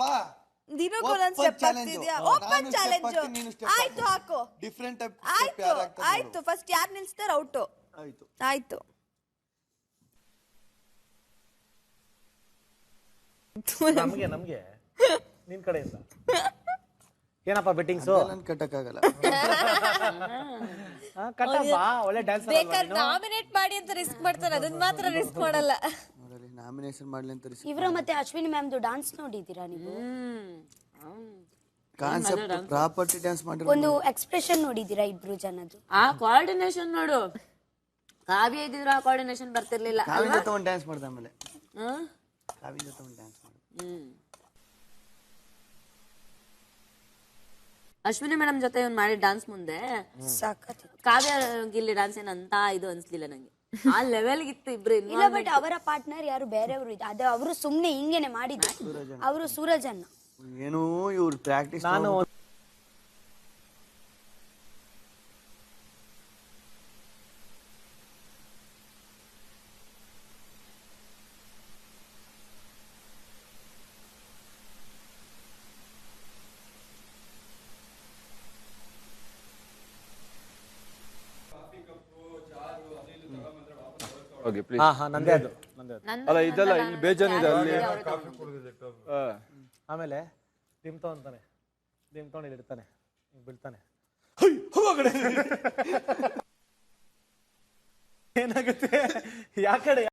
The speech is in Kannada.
ಬಾ ದಿನ ಒಂದೊಂದ್ ಸ್ಟೆಪ್ ಹಾಕ್ತಿದ್ಯಾ ಓಪನ್ ಚಾಲೆಂಜ್ ಆಯ್ತು ಹಾಕು. ಡಿಫ್ರೆಂಟ್ ಆಯ್ತು ಆಯ್ತು ಫಸ್ಟ್ ಯಾರು ನಿಲ್ಸ್ತಾರ ಔಟು? ಆಯ್ತು. ಆಯ್ತು. ನಮ್ಗೆ ನಮ್ಗೆ. ನಿನ್ ಕಡೆಯಿಂದ. ಏನಪ್ಪ ಬೆಟ್ಟಿಂಗ್ಸ್ ನನ್ ಕಟ್ಟಕ್ಕಾಗಲ್ಲ. ಕಟ್ಟಪ್ಪ ಒಳ್ಳೆ ಡ್ಯಾನ್ಸ್ ಬೇಕಾದ್ರೆ ನಾಮಿನೇಟ್ ಮಾಡಿ ಅಂತ ರಿಸ್ಕ್ ಮಾಡ್ತಾರೆ ಅದನ್ನ ಮಾತ್ರ ರಿಸ್ಕ್ ಮಾಡಲ್ಲ. ನಾಮಿನೇಷನ್ ಮಾಡ್ಲಿ ಅಂತ ಇವರು ಮತ್ತೆ ಅಶ್ವಿನಿ ಮ್ಯಾಮ್ದು ಡಾನ್ಸ್ ನೋಡಿದೀರಾ ನೀವು? ಕಾನ್ಸೆಪ್ಟ್ ಪ್ರಾಪರ್ಟಿ ಡ್ಯಾನ್ಸ್ ಮಾಡಿರೋ ಒಂದು ಎಕ್ಸ್ಪ್ರೆಷನ್ ನೋಡಿದ್ದೀರಾ ಇಬ್ರು ಜನದು ಆ ಕೋಆರ್ಡಿನೇಷನ್ ನೋಡು. ಕಾವ್ಯ ಇದ್ದಿದ್ರೆ ಆ ಕೋಆರ್ಡಿನೇಷನ್ ಬರ್ತಿರ್ಲಿಲ್ಲ ಕಾವ್ಯ ಜೊತೆ ಒಂದು ಡ್ಯಾನ್ಸ್ ಮಾಡ್ದೆ ಆಮೇಲೆ. ಹ್ಮ್? ಕಾವಿನ ಜೊತೆ ಒಂದು ಡ್ಯಾನ್ಸ್ ಮಾಡ್ದೆ. ಹ್ಮ್. ಅಶ್ವಿನಿ ಮೇಡಮ್ ಜೊತೆ ಇವ್ನು ಮಾಡಿ ಡಾನ್ಸ್ ಮುಂದೆ. ಸಾಕತ್ ಕಾವ್ಯ ಗಿಲ್ಲಿ ಡಾನ್ಸ್ ಏನಂತ ಇದು ಅನ್ಸ್ಲಿಲ್ಲ ನಂಗೆ. ಆ ಲೆವೆಲ್ ಇತ್ತು ಇಬ್ರು ಇಲ್ಲ ಬಟ್ ಅವರ ಪಾರ್ಟ್ನರ್ ಯಾರು ಬೇರೆಯವರು ಇದೆ ಅದೇ ಅವರು ಸುಮ್ನೆ ಹಿಂಗೇನೆ ಮಾಡಿದ್ರು ಅವರು ಸೂರಜ್ ಅಣ್ಣ ಏನೋ ಇವ್ರು ಪ್ರಾಕ್ಟೀಸ್ ನಾನು ಓಕೆ ಪ್ಲೀಸ್ ಹಾ ಹಾ ನಂದೇ ಅದು ನಂದೇ ಅದು. ಅಲ್ಲ ಇದೆಲ್ಲ ಇಲ್ಲಿ ಬೇಜಾನಿದೆ ಅಲ್ಲಿ. ಹಾ. ಆಮೇಲೆ ಡಿಮ್ತೋ ಅಂತಾನೆ ಡಿಮ್ತೋ ಇಲ್ಲಿ ಇಡ್ತಾನೆ ಹಿಂಗ್ ಬೀಳ್ತಾನೆ. ಏನಾಗುತ್ತೆ? ಯಾಕಡೆ?